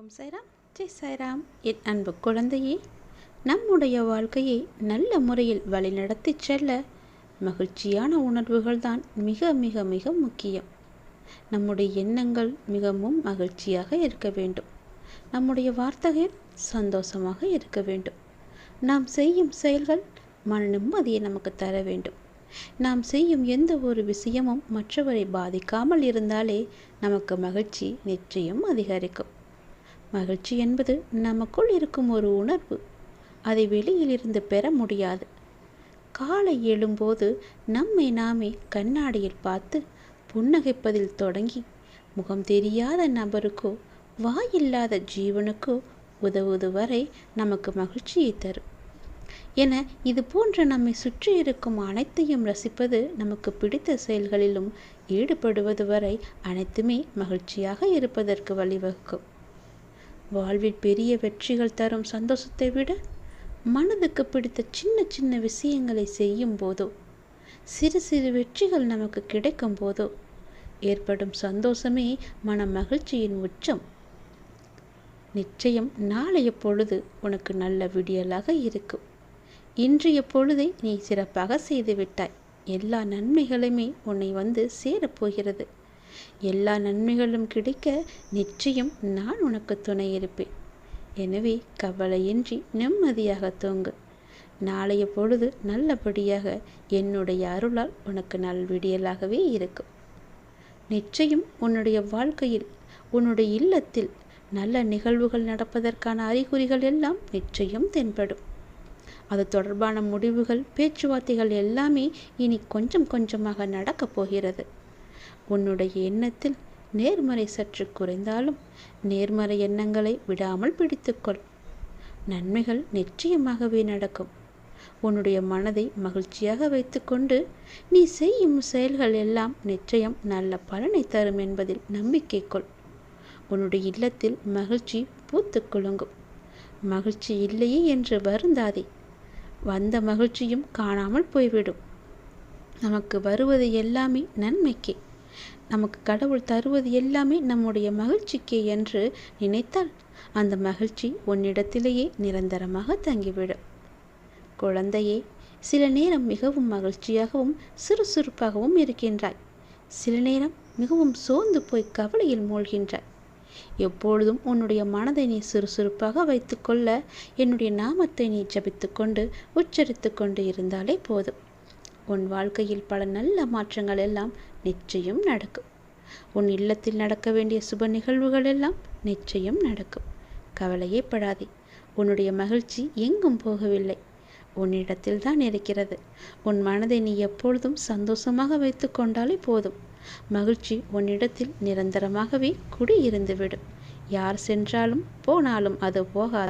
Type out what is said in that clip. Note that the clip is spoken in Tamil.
ஓம் சைராம். ஜெய் சைராம். என் அன்பு குழந்தையே நம்முடைய வாழ்க்கையை நல்ல முறையில் வழிநடத்தி செல்ல மகிழ்ச்சியான உணர்வுகள் தான் மிக மிக மிக முக்கியம். நம்முடைய எண்ணங்கள் மிகவும் மகிழ்ச்சியாக இருக்க வேண்டும். நம்முடைய வார்த்தைகள் சந்தோஷமாக இருக்க வேண்டும். நாம் செய்யும் செயல்கள் மன நிம்மதியை நமக்கு தர வேண்டும். நாம் செய்யும் எந்த ஒரு விஷயமும் மற்றவரை பாதிக்காமல் இருந்தாலே நமக்கு மகிழ்ச்சி நிச்சயம் அதிகரிக்கும். மகிழ்ச்சி என்பது நமக்குள் இருக்கும் ஒரு உணர்வு. அதை வெளியிலிருந்து பெற முடியாது. காலை எழும்போது நம்மை நாமே கண்ணாடியில் பார்த்து புன்னகைப்பதில் தொடங்கி முகம் தெரியாத நபருக்கோ வாயில்லாத ஜீவனுக்கோ உதவுவது வரை நமக்கு மகிழ்ச்சியை தரும். என இது போன்ற நம்மை சுற்றி இருக்கும் அனைத்தையும் ரசிப்பது நமக்கு பிடித்த செயல்களிலும் ஈடுபடுவது வரை அனைத்துமே மகிழ்ச்சியாக இருப்பதற்கு வழிவகுக்கும். வாழ்வில் பெரிய வெற்றிகள் தரும் சந்தோஷத்தை விட மனதுக்கு பிடித்த சின்ன சின்ன விஷயங்களை செய்யும் போதோ சிறு சிறு வெற்றிகள் நமக்கு கிடைக்கும் போதோ ஏற்படும் சந்தோஷமே மன மகிழ்ச்சியின் உச்சம். நிச்சயம் நாளைய பொழுது உனக்கு நல்ல விடியலாக இருக்கும். இன்றைய பொழுதை நீ சிறப்பாக செய்துவிட்டாய் எல்லா நன்மைகளுமே உன்னை வந்து சேரப்போகிறது. எல்லா நன்மைகளும் கிடைக்க நிச்சயம் நான் உனக்கு துணை இருப்பேன். எனவே கவலையின்றி நிம்மதியாக தூங்கு. நாளைய பொழுது நல்லபடியாக என்னுடைய அருளால் உனக்கு நல்விடியலாகவே இருக்கும். நிச்சயம் உன்னுடைய வாழ்க்கையில் உன்னுடைய இல்லத்தில் நல்ல நிகழ்வுகள் நடப்பதற்கான அறிகுறிகள் எல்லாம் நிச்சயம் தென்படும். அது தொடர்பான முடிவுகள் பேச்சுவார்த்தைகள் எல்லாமே இனி கொஞ்சம் கொஞ்சமாக நடக்கப் போகிறது. உன்னுடைய எண்ணத்தில் நேர்மறை சற்று குறைந்தாலும் நேர்மறை எண்ணங்களை விடாமல் பிடித்துக்கொள். நன்மைகள் நிச்சயமாகவே நடக்கும். உன்னுடைய மனதை மகிழ்ச்சியாக வைத்துக்கொண்டு நீ செய்யும் செயல்கள் எல்லாம் நிச்சயம் நல்ல பலனை தரும் என்பதில் நம்பிக்கை கொள். உன்னுடைய இல்லத்தில் மகிழ்ச்சி பூத்து குலுங்கும். மகிழ்ச்சி இல்லையே என்று வருந்தாதே. வந்த மகிழ்ச்சியும் காணாமல் போய்விடும். நமக்கு வருவது எல்லாமே நன்மைக்கே. நமக்கு கடவுள் தருவது எல்லாமே நம்முடைய மகிழ்ச்சிக்கே என்று நினைத்தால் அந்த மகிழ்ச்சி உன்னிடத்திலேயே நிரந்தரமாக தங்கிவிடும். குழந்தையே சில நேரம் மிகவும் மகிழ்ச்சியாகவும் சுறுசுறுப்பாகவும் இருக்கின்றாய். சில நேரம் மிகவும் சோர்ந்து போய் கவலையில் மூழ்கின்றாய். எப்பொழுதும் உன்னுடைய மனதை நீ சுறுசுறுப்பாக வைத்துக்கொள்ள என்னுடைய நாமத்தை நீ ஜபித்துக்கொண்டு உச்சரித்து கொண்டு இருந்தாலே போதும். உன் வாழ்க்கையில் பல நல்ல மாற்றங்கள் எல்லாம் நிச்சயம் நடக்கும். உன் இல்லத்தில் நடக்க வேண்டிய சுப நிகழ்வுகள் எல்லாம் நிச்சயம் நடக்கும். கவலையே படாதே. உன்னுடைய மகிழ்ச்சி எங்கும் போகவில்லை. உன்னிடத்தில் தான் இருக்கிறது. உன் மனதை நீ எப்பொழுதும் சந்தோஷமாக வைத்து கொண்டாலே போதும். மகிழ்ச்சி உன்னிடத்தில் நிரந்தரமாகவே குடியிருந்துவிடும். யார் சென்றாலும் போனாலும் அது போகாது.